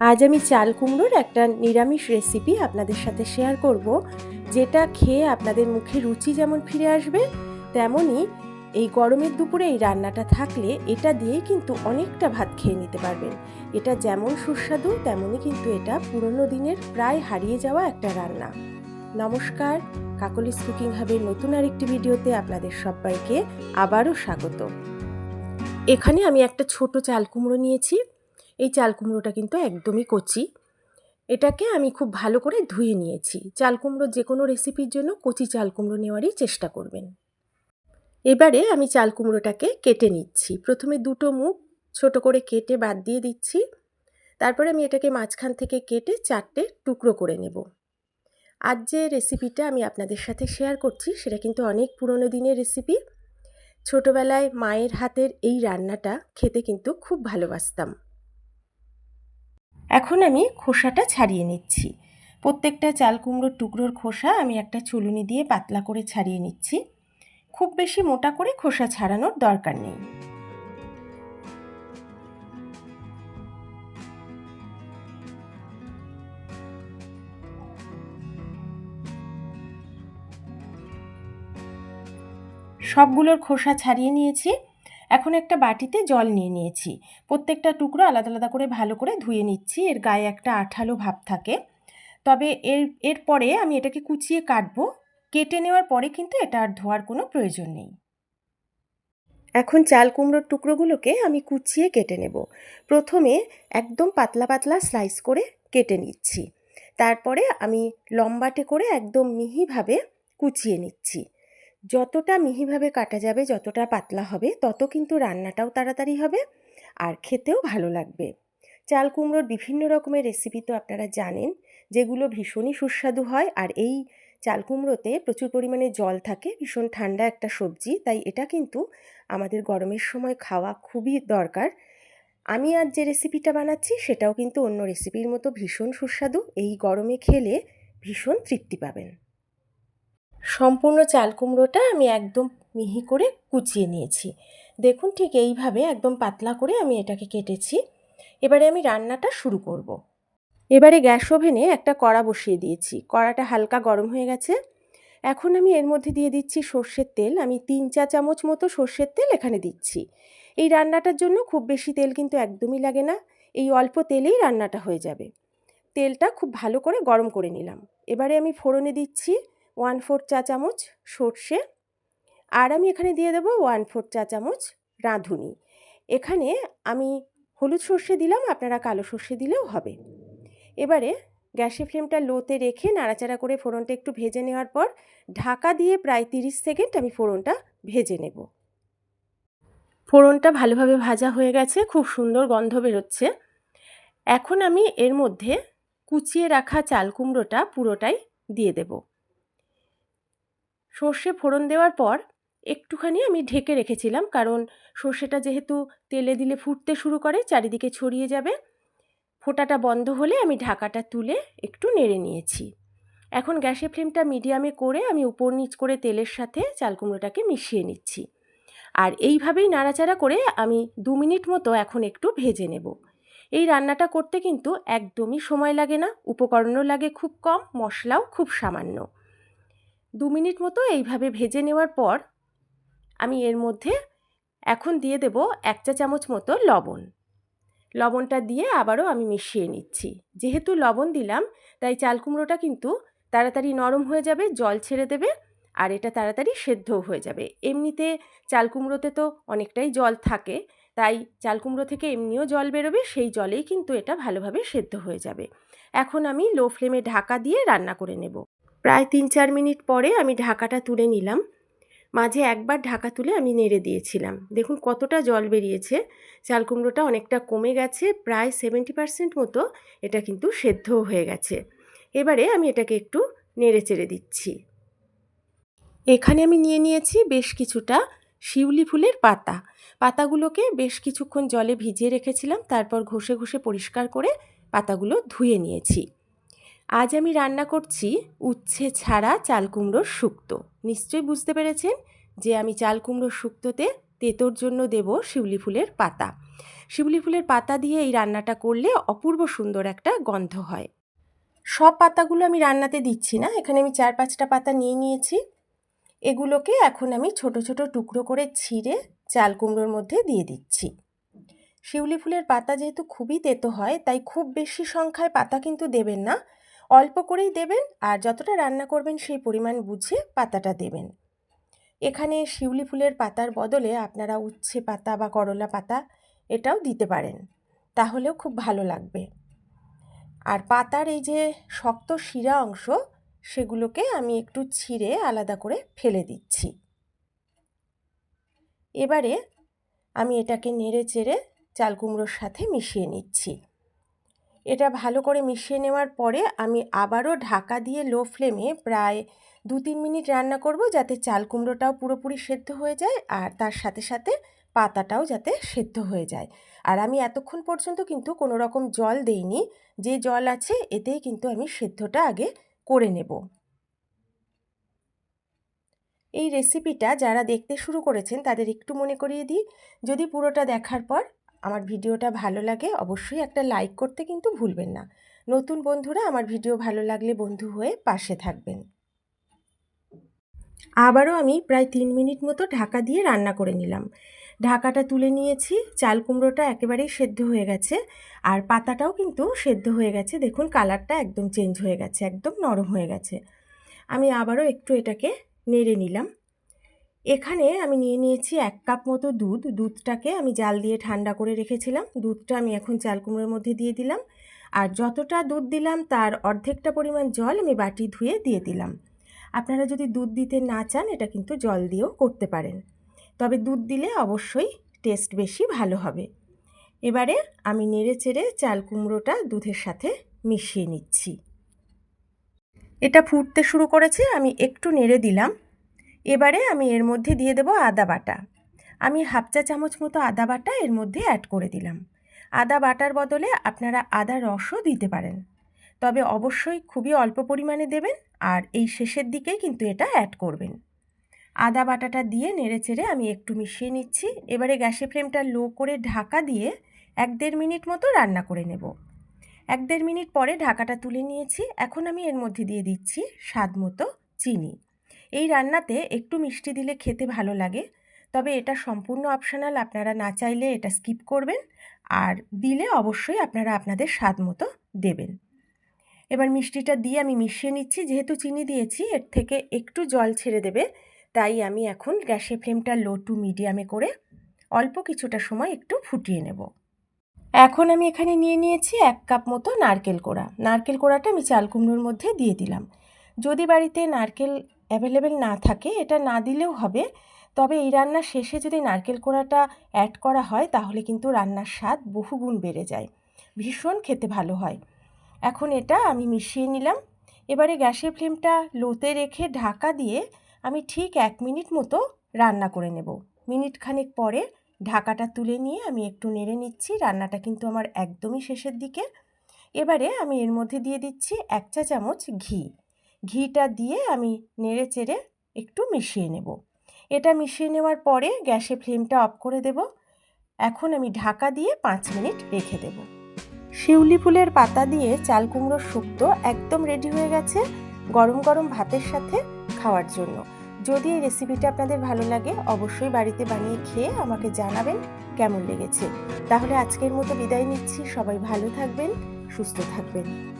আজ আমি চাল কুমড়োর একটা নিরামিষ রেসিপি আপনাদের সাথে শেয়ার করব, যেটা খেয়ে আপনাদের মুখে রুচি যেমন ফিরে আসবে তেমনই এই গরমের দুপুরে এই রান্নাটা থাকলে এটা দিয়েই কিন্তু অনেকটা ভাত খেয়ে নিতে পারবেন। এটা যেমন সুস্বাদু তেমনই কিন্তু এটা পুরনো দিনের প্রায় হারিয়ে যাওয়া একটা রান্না। নমস্কার কাকলিস কুকিং হাবের নতুন আরেকটি ভিডিওতে আপনাদের সবাইকে আবারও স্বাগত। এখানে আমি একটা ছোট চাল কুমড়ো নিয়েছি। এই চাল কুমড়োটা কিন্তু একদমই কচি। এটাকে আমি খুব ভালো করে ধুয়ে নিয়েছি। চাল কুমড়ো যে কোনো রেসিপির জন্য কচি চাল কুমড়ো নেওয়ারই চেষ্টা করবেন। এবারে আমি চাল কুমড়োটাকে কেটে নিচ্ছি। প্রথমে দুটো মুখ ছোট করে কেটে বাদ দিয়ে দিচ্ছি। তারপরে আমি এটাকে মাঝখান থেকে কেটে চারটে টুকরো করে নেব। আজ যে রেসিপিটা আমি আপনাদের সাথে শেয়ার করছি, সেটা কিন্তু অনেক পুরনো দিনের রেসিপি ছোটোবেলায় মায়ের হাতের এই রান্নাটা খেতে কিন্তু খুব ভালোবাসতাম। এখন আমি খোসাটা ছাড়িয়ে নিচ্ছি। প্রত্যেকটা চাল কুমড়োর টুকরোর খোসা আমি একটা চুলুনি দিয়ে পাতলা করে ছাড়িয়ে নিচ্ছি। খুব বেশি মোটা করে খোসা ছাড়ানোর দরকার নেই। সবগুলোর খোসা ছাড়িয়ে নিয়েছি। এখন একটা বাটিতে জল নিয়ে নিয়েছি। প্রত্যেকটা টুকরো আলাদা আলাদা করে ভালো করে ধুয়ে নিচ্ছি। এর গায়ে একটা আঠালো ভাব থাকে। তবে এর, এরপরে আমি এটাকে কুচিয়ে কাটবো। কেটে নেওয়ার পরে কিন্তু এটা আর ধোয়ার কোনো প্রয়োজন নেই। এখন চাল কুমড়োর টুকরোগুলোকে আমি কুচিয়ে কেটে নেব। প্রথমে একদম পাতলা পাতলা স্লাইস করে কেটে নিচ্ছি। তারপরে আমি লম্বাটে করে একদম মিহিভাবে কুচিয়ে নিচ্ছি। যতটা মিহিভাবে কাটা যাবে, যতটা পাতলা হবে, তত কিন্তু রান্নাটাও তাড়াতাড়ি হবে আর খেতেও ভালো লাগবে। চাল কুমড়োর বিভিন্ন রকমের রেসিপি তো আপনারা জানেন, যেগুলো ভীষণই সুস্বাদু হয় আর এই চাল কুমড়োতে প্রচুর পরিমাণে জল থাকে, ভীষণ ঠান্ডা একটা সবজি, তাই এটা কিন্তু আমাদের গরমের সময় খাওয়া খুবই দরকার। আমি আজ যে রেসিপিটা বানাচ্ছি, সেটাও কিন্তু অন্য রেসিপির মতো ভীষণ সুস্বাদু, এই গরমে খেলে ভীষণ তৃপ্তি পাবেন। সম্পূর্ণ চাল কুমড়োটা আমি একদম মিহি করে কুচিয়ে নিয়েছি। দেখুন ঠিক এইভাবে একদম পাতলা করে আমি এটাকে কেটেছি। এবারে আমি রান্নাটা শুরু করব। এবারে গ্যাস ওভেনে একটা কড়া বসিয়ে দিয়েছি। কড়াটা হালকা গরম হয়ে গেছে। এখন আমি এর মধ্যে দিয়ে দিচ্ছি সর্ষের তেল। আমি তিন চা চামচ মতো সর্ষের তেল এখানে দিচ্ছি। এই রান্নাটার জন্য খুব বেশি তেল কিন্তু একদমই লাগে না। এই অল্প তেলেই রান্নাটা হয়ে যাবে। তেলটা খুব ভালো করে গরম করে নিলাম। এবারে আমি ফোড়নে দিচ্ছি ওয়ান ফোর চা চামচ সর্ষে আর আমি এখানে দিয়ে দেবো ওয়ান ফোর চা চামচ রাঁধুনি। এখানে আমি হলুদ সর্ষে দিলাম, আপনারা কালো সর্ষে দিলেও হবে। এবারে গ্যাসের ফ্লেমটা লোতে রেখে নাড়াচাড়া করে ফোড়নটা একটু ভেজে নেওয়ার পর ঢাকা দিয়ে প্রায় তিরিশ সেকেন্ড আমি ফোড়নটা ভেজে নেব। ফোড়নটা ভালোভাবে ভাজা হয়ে গেছে, খুব সুন্দর গন্ধ বেরোচ্ছে। এখন আমি এর মধ্যে কুচিয়ে রাখা চাল কুমড়োটা পুরোটাই দিয়ে দেবো। সর্ষে ফোড়ন দেওয়ার পর একটুখানি আমি ঢেকে রেখেছিলাম, কারণ সর্ষেটা যেহেতু তেলে দিলে ফুটতে শুরু করে, চারিদিকে ছড়িয়ে যাবে, ফোটাটা বন্ধ হলে আমি ঢাকাটা তুলে একটু নেড়ে নিয়েছি। এখন গ্যাসের ফ্লেমটা মিডিয়ামে করে আমি উপর নিচ করে তেলের সাথে চাল কুমড়োটাকে মিশিয়ে নিচ্ছি। আর এইভাবেই নাড়াচাড়া করে আমি দু মিনিট মতো এখন একটু ভেজে নেব। এই রান্নাটা করতে কিন্তু একদমই সময় লাগে না, উপকরণও লাগে খুব কম, মশলাও খুব সামান্য। দু মিনিট মতো এইভাবে ভেজে নেওয়ার পর আমি এর মধ্যে এখন দিয়ে দেব এক চা চামচ মতো লবণ। লবণটা দিয়ে আবারও আমি মিশিয়ে নিচ্ছি। যেহেতু লবণ দিলাম, তাই চাল কুমড়োটা কিন্তু তাড়াতাড়ি নরম হয়ে যাবে, জল ছেড়ে দেবে আর এটা তাড়াতাড়ি সেদ্ধও হয়ে যাবে। এমনিতে চাল কুমড়োতে তো অনেকটাই জল থাকে, তাই চাল কুমড়ো থেকে এমনিও জল বেরোবে, সেই জলেই কিন্তু এটা ভালোভাবে সেদ্ধ হয়ে যাবে। এখন আমি লো ফ্লেমে ঢাকা দিয়ে রান্না করে নেব। প্রায় তিন চার মিনিট পরে আমি ঢাকাটা তুলে নিলাম। মাঝে একবার ঢাকা তুলে আমি নেড়ে দিয়েছিলাম। দেখুন কতটা জল বেরিয়েছে। চাল কুমড়োটা অনেকটা কমে গেছে, প্রায় সেভেন্টি পারসেন্ট মতো এটা কিন্তু সেদ্ধও হয়ে গেছে। এবারে আমি এটাকে একটু নেড়ে চেড়ে দিচ্ছি। এখানে আমি নিয়ে নিয়েছি বেশ কিছুটা শিউলি ফুলের পাতা। পাতাগুলোকে বেশ কিছুক্ষণ জলে ভিজিয়ে রেখেছিলাম, তারপর ঘষে ঘষে পরিষ্কার করে পাতাগুলো ধুয়ে নিয়েছি। আজ আমি রান্না করছি উচ্ছে ছাড়া চাল কুমড়োর শুক্তো। নিশ্চয়ই বুঝতে পেরেছেন যে আমি চাল কুমড়োর শুক্তোতে তেতোর জন্য দেব শিউলি ফুলের পাতা। শিউলি ফুলের পাতা দিয়ে এই রান্নাটা করলে অপূর্ব সুন্দর একটা গন্ধ হয়। সব পাতাগুলো আমি রান্নাতে দিচ্ছি না, এখানে আমি চার পাঁচটা পাতা নিয়ে নিয়েছি। এগুলোকে এখন আমি ছোট ছোট টুকরো করে ছিঁড়ে চাল কুমড়োর মধ্যে দিয়ে দিচ্ছি। শিউলি ফুলের পাতা যেহেতু খুবই তেতো হয়, তাই খুব বেশি সংখ্যায় পাতা কিন্তু দেবেন না। অল্প করেই দেবেন আর যতটা রান্না করবেন সেই পরিমাণ বুঝে পাতাটা দেবেন। এখানে শিউলি ফুলের পাতার বদলে আপনারা উচ্ছে পাতা বা করলা পাতা এটাও দিতে পারেন, তাহলেও খুব ভালো লাগবে। আর পাতার এই যে শক্ত শিরা অংশ, সেগুলোকে আমি একটু ছিঁড়ে আলাদা করে ফেলে দিচ্ছি। এবারে আমি এটাকে নেড়ে চেড়ে চাল কুমড়োর সাথে মিশিয়ে নিচ্ছি। এটা ভালো করে মিশিয়ে নেওয়ার পরে আমি আবারও ঢাকা দিয়ে লো ফ্লেমে প্রায় দু তিন মিনিট রান্না করব যাতে চাল কুমড়োটাও পুরোপুরি সেদ্ধ হয়ে যায় আর তার সাথে সাথে পাতাটাও যাতে সেদ্ধ হয়ে যায়। আর আমি এতক্ষণ পর্যন্ত কিন্তু কোনো রকম জল দেইনি, যে জল আছে এতেই কিন্তু আমি সেদ্ধটা আগে করে নেব। এই রেসিপিটা যারা দেখতে শুরু করেছেন তাদের একটু মনে করিয়ে দিই, যদি পুরোটা দেখার পর আমার ভিডিওটা ভালো লাগে, অবশ্যই একটা লাইক করতে কিন্তু ভুলবেন না। নতুন বন্ধুরা, আমার ভিডিও ভালো লাগলে বন্ধু হয়ে পাশে থাকবেন। আবারও আমি প্রায় তিন মিনিট মতো ঢাকা দিয়ে রান্না করে নিলাম। ঢাকাটা তুলে নিয়েছি, চাল কুমড়োটা একেবারেই সেদ্ধ হয়ে গেছে, আর পাতাটাও কিন্তু সেদ্ধ হয়ে গেছে। দেখুন, কালারটা একদম চেঞ্জ হয়ে গেছে, একদম নরম হয়ে গেছে। আমি আবারও একটু এটাকে নেড়ে নিলাম। এখানে আমি নিয়ে নিয়েছি এক কাপ মতো দুধ। দুধটাকে আমি জাল দিয়ে ঠান্ডা করে রেখেছিলাম। দুধটা আমি এখন চাল কুমড়োর মধ্যে দিয়ে দিলাম। আর যতটা দুধ দিলাম তার অর্ধেকটা পরিমাণ জল আমি বাটি ধুয়ে দিয়ে দিলাম। আপনারা যদি দুধ দিতে না চান, এটা কিন্তু জল দিয়েও করতে পারেন। তবে দুধ দিলে অবশ্যই টেস্ট বেশি ভালো হবে। এবারে আমি নেড়ে চেড়ে চাল কুমড়োটা দুধের সাথে মিশিয়ে নিচ্ছি। এটা ফুটতে শুরু করেছে, আমি একটু নেড়ে দিলাম। এবারে আমি এর মধ্যে দিয়ে দেবো আদা বাটা। আমি হাফ চা চামচ মতো আদা বাটা এর মধ্যে অ্যাড করে দিলাম। আদা বাটার বদলে আপনারা আদা রসও দিতে পারেন। তবে অবশ্যই খুবই অল্প পরিমাণে দেবেন আর এই শেষের দিকেই কিন্তু এটা অ্যাড করবেন। আদা বাটাটা দিয়ে নেড়ে চেড়ে আমি একটু মিশিয়ে নিচ্ছি। এবারে গ্যাসের ফ্লেমটা লো করে ঢাকা দিয়ে এক দেড় মিনিট মতো রান্না করে নেব। এক দেড় মিনিট পরে ঢাকাটা তুলে নিয়েছি। এখন আমি এর মধ্যে দিয়ে দিচ্ছি স্বাদ মতো চিনি। এই রান্নাতে একটু মিষ্টি দিলে খেতে ভালো লাগে। তবে এটা সম্পূর্ণ অপশনাল আপনারা না চাইলে এটা স্কিপ করবেন। আর দিলে অবশ্যই আপনারা আপনাদের স্বাদ মতো দেবেন। এবার মিষ্টিটা দিয়ে আমি মিশিয়ে নিচ্ছি। যেহেতু চিনি দিয়েছি, এর থেকে একটু জল ছেড়ে দেবে। তাই আমি এখন গ্যাসের ফ্লেমটা লো টু মিডিয়ামে করে অল্প কিছুটা সময় একটু ফুটিয়ে নেব। এখন আমি এখানে নিয়ে নিয়েছি এক কাপ মতো নারকেল কোড়া। নারকেল কোড়াটা আমি চাল কুমড়োর মধ্যে দিয়ে দিলাম। যদি বাড়িতে নারকেল অ্যাভেলেবেল না থাকে, এটা না দিলেও হবে। তবে এই রান্নার শেষে যদি নারকেল কোড়াটা অ্যাড করা হয়, তাহলে কিন্তু রান্নার স্বাদ বহুগুণ বেড়ে যায়। ভীষণ খেতে ভালো হয়। এখন এটা আমি মিশিয়ে নিলাম। এবারে গ্যাসের ফ্লেমটা লোতে রেখে ঢাকা দিয়ে আমি ঠিক এক মিনিট মতো রান্না করে নেব। মিনিট খানেক পরে ঢাকাটা তুলে নিয়ে আমি একটু নেড়ে নিচ্ছি, রান্নাটা কিন্তু আমার একদমই শেষের দিকে। এবারে আমি এর মধ্যে দিয়ে দিচ্ছি এক চা চামচ ঘি। ঘিটা দিয়ে আমি নেড়ে চেড়ে একটু মিশিয়ে নেব। এটা মিশিয়ে নেওয়ার পরে গ্যাসে ফ্লেমটা অফ করে দেব। এখন আমি ঢাকা দিয়ে পাঁচ মিনিট রেখে দেব। শিউলি ফুলের পাতা দিয়ে চাল কুমড়োর শুক্তো একদম রেডি হয়ে গেছে গরম গরম ভাতের সাথে খাওয়ার জন্য। যদি এই রেসিপিটা আপনাদের ভালো লাগে, অবশ্যই বাড়িতে বানিয়ে খেয়ে আমাকে জানাবেন কেমন লেগেছে। তাহলে আজকের মতো বিদায় নিচ্ছি। সবাই ভালো থাকবেন, সুস্থ থাকবেন।